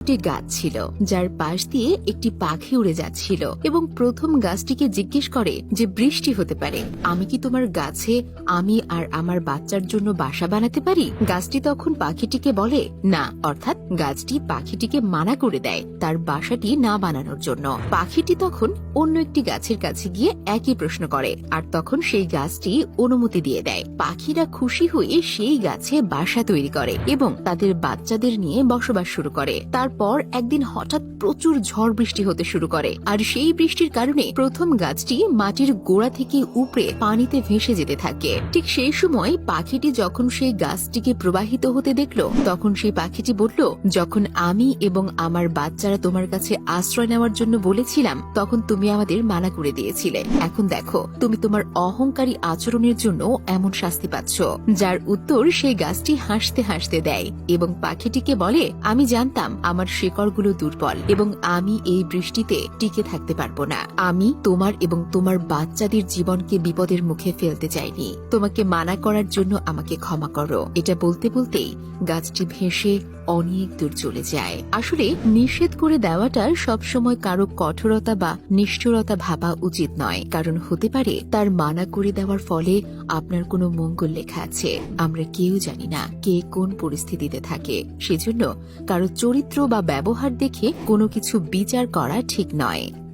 একটি গাছ ছিল, যার পাশ দিয়ে একটি পাখি উড়ে যাচ্ছিল এবং প্রথম গাছটিকে জিজ্ঞেস করে যে বৃষ্টি হতে পারে। আমি কি তোমার গাছে আমি আর আমার বাচ্চার জন্য বাসা বানাতে পারি? গাছটি তখন পাখিটিকে বলে, না। অর্থাৎ গাছটি পাখিটিকে মানা করে দেয় তার বাসাটি না বানানোর জন্য। পাখিটি তখন অন্য একটি গাছের কাছে গিয়ে একই প্রশ্ন করে, আর তখন সেই গাছটি অনুমতি দিয়ে দেয়। পাখিরা খুশি হয়ে সেই গাছে বাসা তৈরি করে এবং তাদের বাচ্চাদের নিয়ে বসবাস শুরু করে। তারপর একদিন হঠাৎ প্রচুর ঝড় বৃষ্টি হতে শুরু করে। আর সেই বৃষ্টির কারণে প্রথম গাছটি মাটির গোড়া থেকে উপড়ে পানিতে ভেসে যেতে থাকে। ঠিক সেই সময় পাখিটি যখন সেই গাছটিকে প্রবাহিত হতে দেখল, তখন সেই পাখিটি বলল, যখন আমি এবং আমার বাচ্চারা তোমার কাছে আশ্রয় নেওয়ার জন্য বলেছিলাম, তখন তুমি আমাদের মানা করে দিয়েছিলে। এখন দেখো, তুমি তোমার অহংকারী আচরণের জন্য এমন শাস্তি পাচ্ছ। যার উত্তর সেই গাছটি হাসতে হাসতে দেয় এবং পাখিটিকে বলে, আমি জানতাম আমার শেকড়গুলো দুর্বল এবং আমি এই বৃষ্টিতে টিকে থাকতে পারব না। আমি তোমার এবং তোমার বাচ্চাদের জীবনকে বিপদের মুখে ফেলতে চাইনি। তোমাকে মানা করার জন্য আমাকে ক্ষমা করো। এটা বলতে বলতেই গাছটি ভেসে অনেক দূর চলে যায়। আসলে নিষেধ করে দেওয়াটা সবসময় কারও কঠোরতা বা নিষ্ঠুরতা ভাবা উচিত নয়। কারণ হতে পারে তার মানা করে দেওয়ার ফলে আপনার কোনো মঙ্গল লেখা আছে। আমরা কেউ জানি না কে কোন পরিস্থিতিতে থাকে। সেজন্য কারও চরিত্র বা ব্যবহার দেখে কোনো কিছু বিচার করা ঠিক নয়।